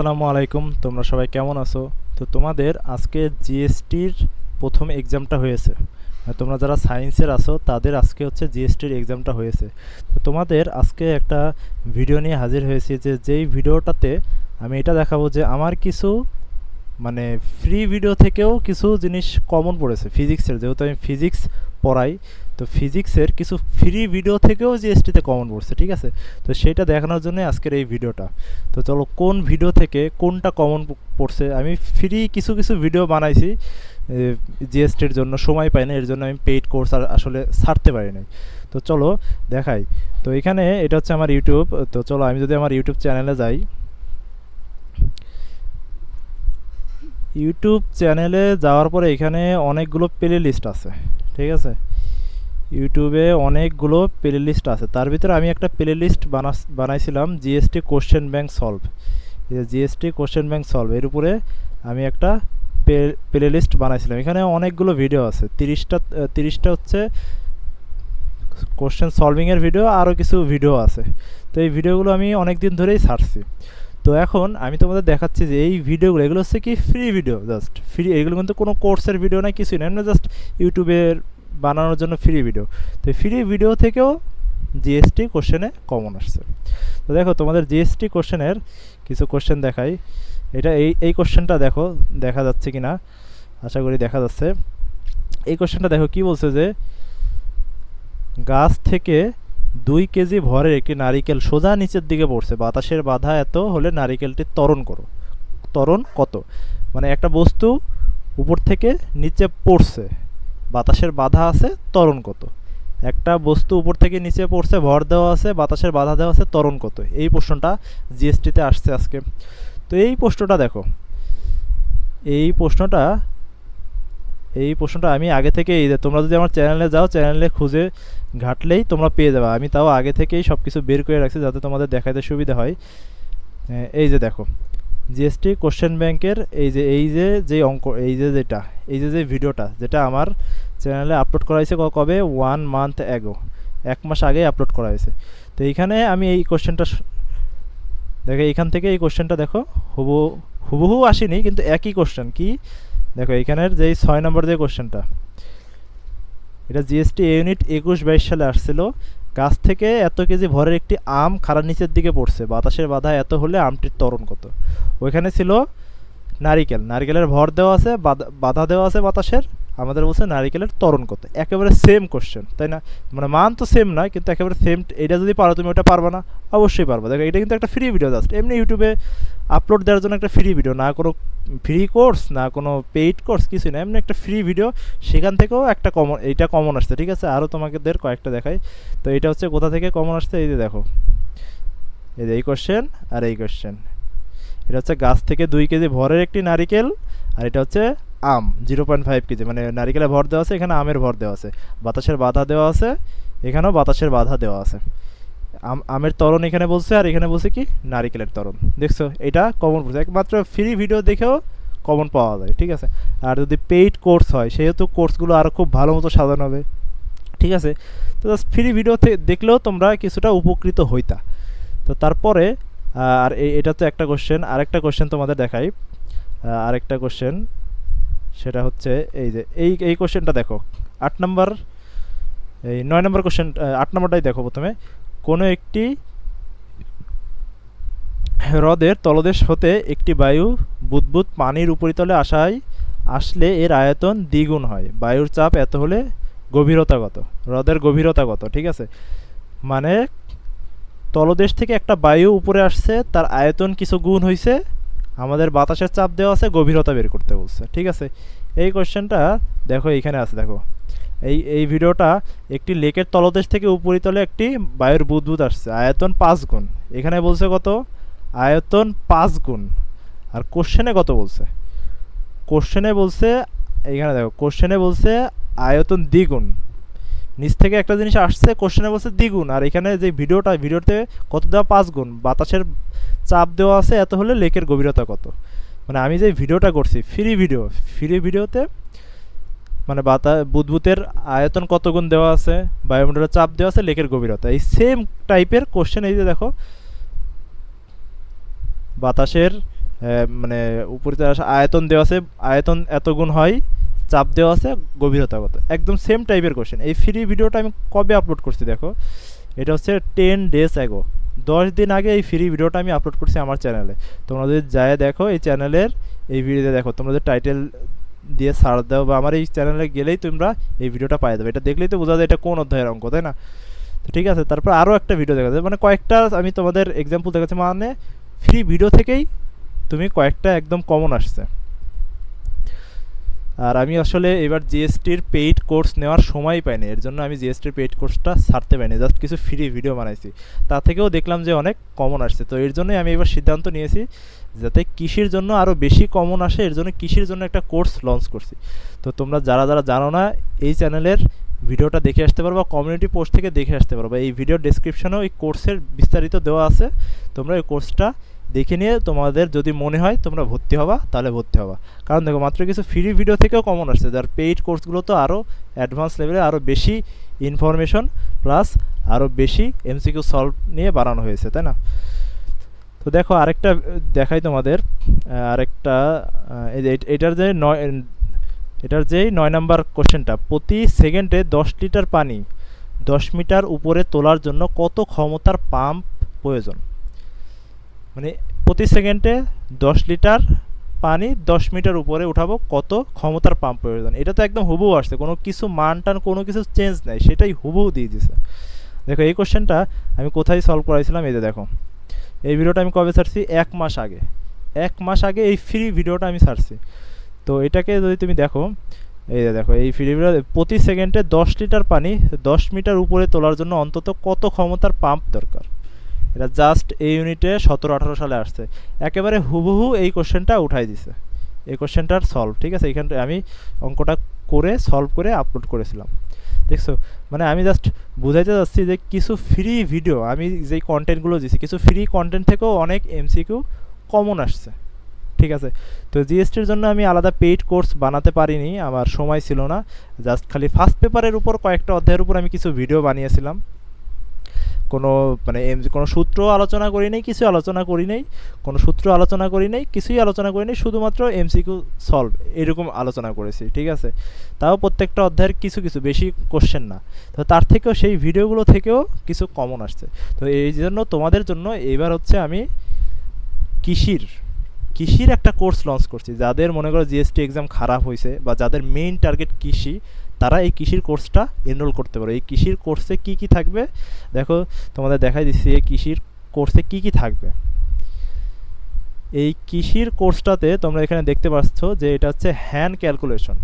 আসসালামু আলাইকুম, তোমরা সবাই কেমন আছো? তো তোমাদের আজকে জিএসটির প্রথম এক্সামটা হয়েছে। তোমরা যারা সায়েন্সের আছো, তাদের আজকে হচ্ছে জিএসটির এক্সামটা হয়েছে। তো তোমাদের আজকে একটা ভিডিও নিয়ে হাজির হয়েছি যে, যেই ভিডিওটাতে আমি এটা দেখাবো যে, আমার কিছু মানে ফ্রি ভিডিও থেকেও কিছু জিনিস কমন পড়েছে ফিজিক্সের যেহেতু আমি ফিজিক্স পড়াই তো ফিজিক্সের কিছু ফ্রি ভিডিও থেকেও জিএসটিতে কমন পড়ছে, ঠিক আছে? তো সেটা দেখানোর জন্য আজকের এই ভিডিওটা তো চলো, কোন ভিডিও থেকে কোনটা কমন পড়ছে? আমি ফ্রি কিছু কিছু ভিডিও বানাইছি জিএসটির জন্য, সময় পাই না, এর জন্য আমি পেইড কোর্স আর আসলে ছাড়তে পারি নাই। তো চলো, দেখাই। তো এখানে এটা হচ্ছে আমার ইউটিউব তো চলো, আমি যদি আমার ইউটিউব চ্যানেলে যাই। ইউটিউব চ্যানেলে যাওয়ার পরে এখানে অনেকগুলো প্লে লিস্ট আছে, ঠিক আছে? ইউটিউবে অনেকগুলো প্লে লিস্ট আছে। তার ভিতরে আমি একটা প্লে লিস্ট বানা বানাইছিলাম GST question bank solve GST question bank solve এর উপরে আমি একটা প্লে লিস্ট বানাইছিলাম। এখানে অনেকগুলো ভিডিও আছে। তিরিশটা তিরিশটা হচ্ছে কোশ্চেন সলভিংয়ের ভিডিও আরও কিছু ভিডিও আছে। তো এই ভিডিওগুলো আমি অনেক দিন ধরেই ছাড়ছি। তো এখন আমি তোমাদের দেখাচ্ছি যে এই ভিডিওগুলো এগুলো হচ্ছে কি ফ্রি ভিডিও জাস্ট ফ্রি এগুলো কিন্তু কোনো কোর্সের ভিডিও না কিছুই না জাস্ট ইউটিউবের বানানোর জন্য ফ্রি ভিডিও তো ফ্রি ভিডিও থেকেও জিএসটি কোশ্চেনে কমন আসছে। তো দেখো, তোমাদের জিএসটি কোশ্চেনের কিছু কোশ্চেন দেখাই। এটা এই এই কোশ্চেনটা দেখো, দেখা যাচ্ছে কি না? আশা করি দেখা যাচ্ছে। এই কোশ্চেনটা দেখো, কি বলছে যে, গাছ থেকে দুই কেজি ভরের একটি নারিকেল সোজা নিচের দিকে পড়ছে। বাতাসের বাধা এত হলে নারিকেলটি ত্বরণ করো। ত্বরণ কত? মানে একটা বস্তু উপর থেকে নিচে পড়ছে। বাতাসের বাধা আছে, ত্বরণ কত? একটা বস্তু উপর থেকে নিচে পড়ছে, ভর দেওয়া আছে, বাতাসের বাধা দেওয়া আছে, ত্বরণ কত? এই প্রশ্নটা জিএসটিতে আসছে আজকে। তো এই প্রশ্নটা দেখো। এই প্রশ্নটা এই প্রশ্নটা আমি আগে থেকে তোমরা যদি আমার চ্যানেলে যাও, চ্যানেলে খুঁজে ঘাটলেই তোমরা পেয়ে যাবে। আমি তাও আগে থেকেই সব কিছু বের করে রাখছি যাতে তোমাদের দেখাতে সুবিধা হয়। এই যে দেখো। জিএসটি কোশ্চেন ব্যাংকের এই যে এই যে যে অঙ্ক, এই যে যেটা, এই যে যে ভিডিওটা যেটা আমার চ্যানেলে আপলোড করা হয়েছে কবে? ওয়ান মান্থ অ্যাগো এক মাস আগেই আপলোড করা হয়েছে। তো এইখানে আমি এই কোশ্চেনটা দেখো এইখান থেকে এই কোশ্চেনটা দেখো, হুবু, হুবহু আসেনি, কিন্তু একই কোশ্চেন কি? দেখো এইখানের যে ছয় নম্বর যে কোশ্চেনটা এটা জিএসটি ইউনিট একুশ বাইশ সালে আসছিল। গাছ থেকে এত কেজি ভরের একটি আম খাড়ার নিচের দিকে পড়ছে। বাতাসের বাধা এত হলে আমটির তরণ কত? ওইখানে ছিল নারিকেল। নারিকেলের ভর দেওয়া আছে বাধা দেওয়া আছে বাতাসের। আমাদের বলছে নারিকেলের ত্বরণ কত একেবারে সেম কোশ্চেন তাই না? মানে মান তো সেম নয়, কিন্তু একেবারে সেম এটা যদি পারো তুমি ওটা পারবে না, অবশ্যই পারবে। দেখো, এটা কিন্তু একটা ফ্রি ভিডিও জাস্ট এমনি ইউটিউবে আপলোড দেওয়ার জন্য একটা ফ্রি ভিডিও না কোনো ফ্রি কোর্স না কোনো পেইড কোর্স কিছু না। এমনি একটা ফ্রি ভিডিও সেখান থেকেও একটা কমন এইটা কমন আসছে, ঠিক আছে? আরও তোমাকে দের কয়েকটা দেখাই। তো এটা হচ্ছে কোথা থেকে কমন আসছে? এই যে দেখো। এই যে এই কোশ্চেন আর এই কোশ্চেন এটা হচ্ছে গাছ থেকে দুই কেজি ভরের একটি নারিকেল, আর এটা হচ্ছে আম, জিরো পয়েন্ট ফাইভ কেজি মানে নারিকেলের ভর দেওয়া আছে, এখানে আমের ভর দেওয়া আছে। বাতাসের বাধা দেওয়া আছে, এখানেও বাতাসের বাধা দেওয়া আছে। আম, আমের তরণ এখানে বলছে, আর এখানে বলছে কি? নারিকেলের তরণ দেখছ, এটা কমন পড়ছে একমাত্র ফ্রি ভিডিও দেখেও কমন পাওয়া যায়, ঠিক আছে? আর যদি পেইড কোর্স হয়, সেহেতু কোর্সগুলো আরও খুব ভালো মতো সাজানো হবে, ঠিক আছে? তো জাস্ট ফ্রি ভিডিও দেখলেও তোমরা কিছুটা উপকৃত হইতা। তো তারপরে আর এটা তো একটা কোশ্চেন আরেকটা কোশ্চেন তোমাদের দেখাই। আরেকটা কোশ্চেন সেটা হচ্ছে এই যে, এই এই কোশ্চেনটা দেখো। আট নম্বর, এই নয় নম্বর কোশ্চেন আট নম্বরটাই দেখো প্রথমে। কোনো একটি হ্রদের তলদেশ হতে একটি বায়ু বুদবুদ পানির উপরিতলে আসায় আসলে এর আয়তন দ্বিগুণ হয়। বায়ুর চাপ এত হলে গভীরতা কত হ্রদের গভীরতা কত ঠিক আছে? মানে তলদেশ থেকে একটা বায়ু উপরে আসছে, তার আয়তন কিছু গুণ হয়েছে আমাদের বাতাসের চাপ দেওয়া আছে, গভীরতা বের করতে বলছে, ঠিক আছে? এই কোশ্চেনটা দেখো, এইখানে আছে, দেখো। এই এই ভিডিওটা একটি লেকের তলদেশ থেকে উপরিতলে একটি বায়ুর বুদবুদ আসছে। আয়তন পাঁচ গুণ। এখানে বলছে কত? আয়তন পাঁচ গুণ। আর কোশ্চেনে কত বলছে? কোশ্চেনে বলছে, এইখানে দেখো, কোশ্চেনে বলছে আয়তন দ্বিগুণ। নিচ থেকে একটা জিনিস আসছে, কোশ্চেনে বলছে দ্বিগুণ। আর এখানে যে ভিডিওটা, ভিডিওতে কত দেওয়া? পাঁচ গুণ। বাতাসের চাপ দেওয়া আছে, এত হলে লেকের গভীরতা কত? মানে আমি যে ভিডিওটা করছি ফ্রি ভিডিও ফ্রি ভিডিওতে মানে বাতা বুদবুতের আয়তন কত গুণ দেওয়া আছে বায়ুমণ্ডলের চাপ দেওয়া আছে, লেকের গভীরতা। এই সেম টাইপের কোশ্চেন এই যে দেখো, বাতাসের মানে উপরে আয়তন দেওয়া আছে, আয়তন এত গুণ হয়, চাপ দেওয়া আছে, গভীরতা কত? একদম সেম টাইপের কোশ্চেন এই ফ্রি ভিডিওটা আমি কবে আপলোড করছি দেখো? এটা হচ্ছে টেন ডেজ অ্যাগো দশ দিন আগে এই ফ্রি ভিডিওটা আমি আপলোড করছি আমার চ্যানেলে তোমরা যদি যায় দেখো এই চ্যানেলের এই ভিডিওতে দেখো যদি টাইটেল দিয়ে সার্চ দাও বা আমার এই চ্যানেলে গেলেই তোমরা এই ভিডিওটা পাই দেবে। এটা দেখলেই তো বোঝা যায় এটা কোন অধ্যায়ের অঙ্ক, তাই না? তো ঠিক আছে, তারপর আরও একটা ভিডিও দেখা যায় মানে কয়েকটা আমি তোমাদের এক্সাম্পল দেখাচ্ছি মানে ফ্রি ভিডিও থেকেই তুমি কয়েকটা একদম কমন আসছে। আর আমি আসলে এবার জিএসটির পেইড কোর্স নেওয়ার সময় পাইনি, এর জন্য আমি জিএসটির পেইড কোর্সটা ছাড়তে পারিনি জাস্ট কিছু ফ্রি ভিডিও বানাইছি। তা থেকেও দেখলাম যে অনেক কমন আসছে। তো এর জন্যই আমি এবার সিদ্ধান্ত নিয়েছি যাতে কৃষির জন্য আরও বেশি কমন আসে, এর জন্য কৃষির জন্য একটা কোর্স লঞ্চ করছি। তো তোমরা যারা যারা জানো না, এই চ্যানেলের ভিডিওটা দেখে আসতে পারো বা কমিউনিটি পোস্ট থেকে দেখে আসতে পারো বা এই ভিডিও ডেসক্রিপশনেও এই কোর্সের বিস্তারিত দেওয়া আছে, তোমরা এই কোর্সটা দেখে নিয়ে তোমাদের যদি মনে হয় তোমরা ভর্তি হবা, তাহলে ভর্তি হবা। কারণ দেখো, মাত্র কিছু ফ্রি ভিডিও থেকেও কমন আসছে। যার পেইড কোর্সগুলো তো আরও অ্যাডভান্স লেভেলে আরও বেশি ইনফরমেশন প্লাস আরও বেশি এমসিকিউ সলভ নিয়ে বাড়ানো হয়েছে, তাই না? তো দেখো, আরেকটা দেখাই তোমাদের। আরেকটা এটার যে নয়, এটার যে নয় নাম্বার কোশ্চেনটা প্রতি সেকেন্ডে দশ লিটার পানি দশ মিটার উপরে তোলার জন্য কত ক্ষমতার পাম্প প্রয়োজন? মানে প্রতি সেকেন্ডে দশ লিটার পানি দশ মিটার উপরে উঠাবো কত ক্ষমতার পাম্প প্রয়োজন। এটা তো একদম হুবহু আসছে, কোনো কিছু মান টান, কোনো কিছু চেঞ্জ নেই, সেটাই হুবহু দিয়ে দিছে। দেখো, এই কোশ্চেনটা আমি কোথায় সলভ করাইছিলাম, এই যে দেখো। এই ভিডিওটা আমি কবে ছাড়ছি? এক মাস আগে। এক মাস আগে এই ফ্রি ভিডিওটা আমি ছাড়ছি। তো এটাকে যদি তুমি দেখো, এই যে দেখো, এই ফ্রি ভিডিও প্রতি সেকেন্ডে দশ লিটার পানি দশ মিটার উপরে তোলার জন্য অন্তত কত ক্ষমতার পাম্প দরকার? এটা জাস্ট এই ইউনিটে সতেরো, আঠারো সালে আসছে। একেবারে হুবহু এই কোশ্চেনটা উঠাই দিছে। এই কোশ্চেনটার সলভ ঠিক আছে? এইখানটা আমি অঙ্কটা করে সলভ করে আপলোড করেছিলাম। দেখছ? মানে আমি জাস্ট বুঝাইতে যাচ্ছি যে কিছু ফ্রি ভিডিও আমি যেই কন্টেন্টগুলো দিছি, কিছু ফ্রি কন্টেন্ট থেকেও অনেক এমসিকিউ কমন আসছে। ঠিক আছে? তো জিএসটির জন্য আমি আলাদা পেইড কোর্স বানাতে পারিনি, আমার সময় ছিল না। জাস্ট খালি ফার্স্ট পেপারের উপর কয়েকটা অধ্যায়ের উপর আমি কিছু ভিডিও বানিয়েছিলাম। কোনো মানে কোনো সূত্র আলোচনা করি নাই, কিছু আলোচনা করি নাই, কোনো সূত্র আলোচনা করি নাই, কিছুই আলোচনা করি নাই, শুধুমাত্র এমসিকিউ সলভ এরকম আলোচনা করেছি, ঠিক আছে? তাও প্রত্যেকটা অধ্যায়ের কিছু কিছু, বেশি কোশ্চেন না। তো তার থেকেও সেই ভিডিওগুলো থেকেও কিছু কমন আসছে। তো এই জন্য তোমাদের জন্য এবার হচ্ছে আমি কৃষির কৃষির একটা কোর্স লঞ্চ করছি। যাদের মনে করো জিএসটি এক্সাম খারাপ হয়েছে বা যাদের মেইন টার্গেট কৃষি তারা এই কৃষির কোর্সটা এনরোল করতে পারো। এই কৃষির কোর্সে কি কি থাকবে? দেখো, তোমাদের দেখাই দিচ্ছি এই কৃষির কোর্সে কি কি থাকবে। এই কৃষির কোর্সটাতে তোমরা এখানে দেখতে পাচ্ছ যে এটা হচ্ছে হ্যান্ড ক্যালকুলেশন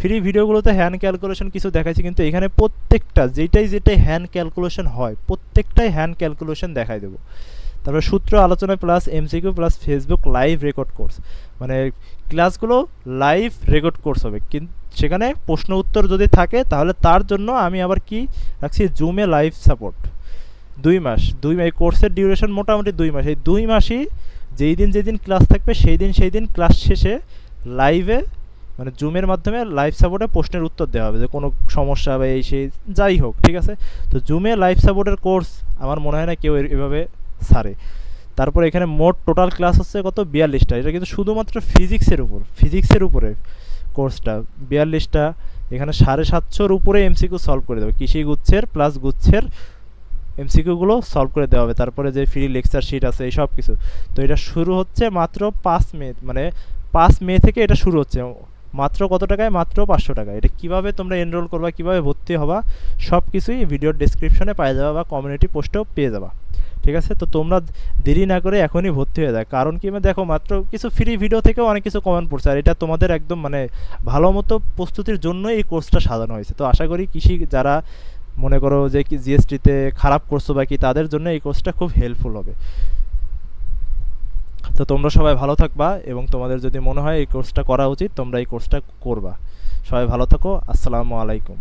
ফ্রি ভিডিওগুলোতে হ্যান্ড ক্যালকুলেশন কিছু দেখাইছি, কিন্তু এখানে প্রত্যেকটা যেটাই যেটাই হ্যান্ড ক্যালকুলেশন হয়, প্রত্যেকটাই হ্যান্ড ক্যালকুলেশন দেখাই দেবো। তারপরে সূত্র, আলোচনা plus MCQ plus Facebook live record course মানে ক্লাসগুলো লাইভ রেকর্ড কোর্স হবে, কিন্তু সেখানে প্রশ্ন উত্তর যদি থাকে, তাহলে তার জন্য আমি আবার কি রাখছি? জুমে লাইভ সাপোর্ট। দুই মাস। দুই এই কোর্সের ডিউরেশন মোটামুটি দুই মাস। এই দুই মাসই যেই দিন যেদিন ক্লাস থাকবে, সেই দিন সেই দিন ক্লাস শেষে লাইভে মানে জুমের মাধ্যমে লাইভ সাপোর্টে প্রশ্নের উত্তর দেওয়া হবে যে কোনো সমস্যা বা এই সেই যাই হোক, ঠিক আছে? তো জুমে লাইভ সাপোর্টের কোর্স আমার মনে হয় না কেউ এভাবে সারে। তারপর এখানে মোট টোটাল ক্লাস হচ্ছে কত? বিয়াল্লিশটা। এটা কিন্তু শুধুমাত্র ফিজিক্সের উপর। ফিজিক্সের উপরে। কোর্সটা বিয়াল্লিশটা, এখানে সাড়ে সাতশোর উপরে এমসিকিউ সলভ করে দেবে। কৃষি গুচ্ছের প্লাস গুচ্ছের এমসিকিউগুলো সলভ করে দেওয়া হবে। তারপরে যে ফ্রি লেকচার শিট আছে, এই সব কিছু। তো এটা শুরু হচ্ছে মাত্র পাঁচ মে মানে পাঁচ মে থেকে এটা শুরু হচ্ছে। মাত্র কত টাকায়? মাত্র পাঁচশো টাকা এটা কীভাবে তোমরা এনরোল করবা, কীভাবে ভর্তি হবা সব কিছুই ভিডিওর ডিসক্রিপশনে পাই যাবা বা কমিউনিটি পোস্টেও পেয়ে যাবা। ঠিক আছে? তো তোমরা দেরি না করে এখনই ভর্তি হয়ে যায় কারণ কি দেখো মাত্র কিছু ফ্রি ভিডিও থেকেও অনেক কিছু কমেন্ট পড়ছে, আর এটা তোমাদের একদম মানে ভালো মতো প্রস্তুতির জন্য এই কোর্সটা সাজানো হয়েছে। তো আশা করি কৃষি যারা মনে করো যে কি জিএসটিতে খারাপ করছ বা কি, তাদের জন্য এই কোর্সটা খুব হেল্পফুল হবে। তো তোমরা সবাই ভালো থাকবা এবং তোমাদের যদি মনে হয় এই কোর্সটা করা উচিত, তোমরা এই কোর্সটা করবা। সবাই ভালো থাকো, আসসালামু আলাইকুম।